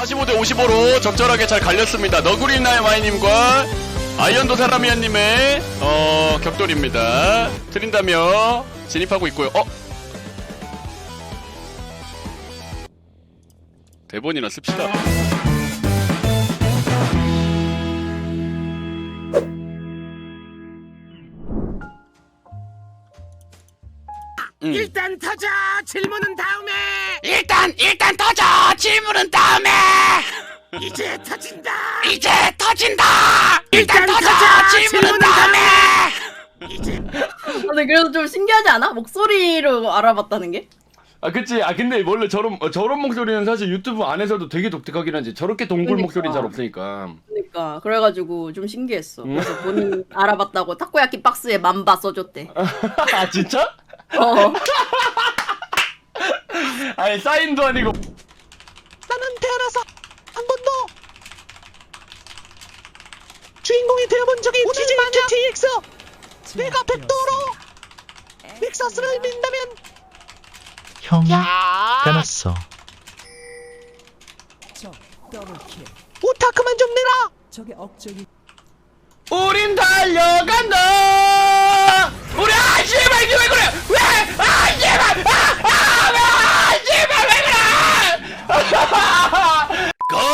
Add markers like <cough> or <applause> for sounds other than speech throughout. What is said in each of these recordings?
45대 55로 적절하게 잘 갈렸습니다. 너구리나의 마이님과 아이언도 사라미아님의 어, 격돌입니다. 트린다며 진입하고 있고요. 어? 대본이나 씁시다. 일단 터져 질문은 다음에 일단 일단 터져 질문은 다음에 <laughs> 이제 터진다 이제 터진다 일단 일단 터져 터져, 질문은 질문은 다음에 이제 근데 그래도 좀 신기하지 않아? 목소리로 알아봤다는 게? 아 그치 아 근데 원래 저런 어, 저런 목소리는 사실 유튜브 안에서도 되게 독특하긴 하지 저렇게 동굴 그러니까. 목소리는 잘 없으니까 그러니까 그래가지고 좀 신기했어. 음. 그래서 본인 알아봤다고 타코야키 박스에 만바 써줬대. <laughs> 아 진짜? 어. <laughs> 아니 사인도 아니고. 나는 태어나서 한 번도 주인공이 되어본 적이 없지 GTX 내가 백도로 넥서스를 민다면 까놨어. 적 더블킬. 오타크만 좀 내라! 우린 달려간다 우리 아 씨발 이게 왜 그래 왜아 씨발 아아 씨발 왜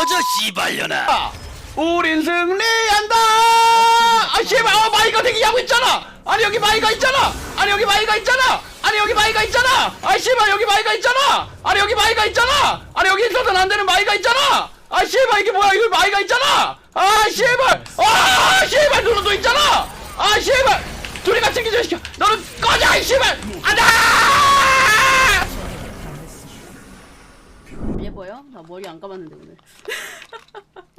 거저 씨발려나. 우린 승리한다! 아 씨발 아 마이가 대기하고 있잖아! 아니 여기 마이가 있잖아! 아니 여기 마이가 있잖아! 아니 여기 마이가 있잖아! 아 씨발 여기 마이가 있잖아! 아니 여기 마이가 있잖아! 아니 여기 있어서는 안 되는 마이가 있잖아! 아 씨발 이게 뭐야? 이거 마이가 있잖아! 아 씨발! 아 씨발 누나도 있잖아 아 씨발 둘이 같이 기절시켜 너는 꺼져 이 씨발 안돼 얘 보여? 나 머리 안 감았는데 오늘.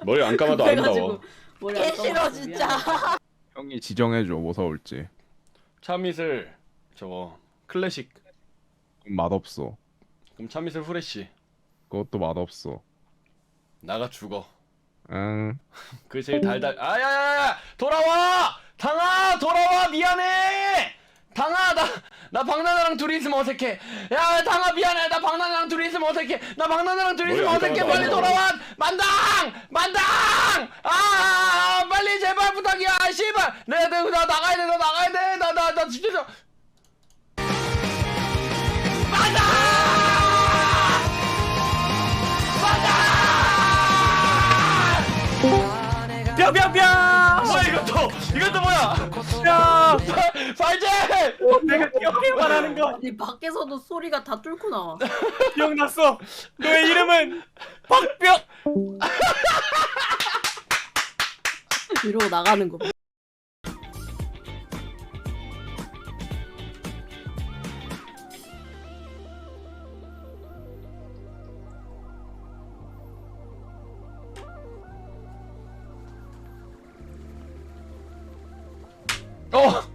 머리 안 감아도 그래가지고 머리 안 감았어. 싫어 진짜. 형이 지정해줘 뭐 사올지. 참이슬 저거 클래식. 맛없어. 그럼 참이슬 후레쉬. 그것도 맛없어. 나가 죽어. 응. <laughs> 그 제일 달달. 아야야야! 돌아와! 당아! 돌아와! 미안해! 당아! 나나 박나나랑 둘이 있으면 어색해. 야 당아 미안해. 나 박나나랑 둘이 있으면 어색해 나 박나나랑 둘이 있으면 뭐야, 어색해 잠깐만, 빨리. 돌아와? 만당! 만당! 아 빨리 제발 부탁이야. 아, 씨발. 내나 나 나가야 돼나 나가야 돼나 나나 진짜 저- 뿅뿅뿅 뭐야 이것도 이것도 뭐야? 야 발제! 내가 기억해만 하는 거. 아니 밖에서도 소리가 다 뚫고 나와. <laughs> 기억났어. 너의 이름은 박병. <laughs> 이러고 나가는 거. 어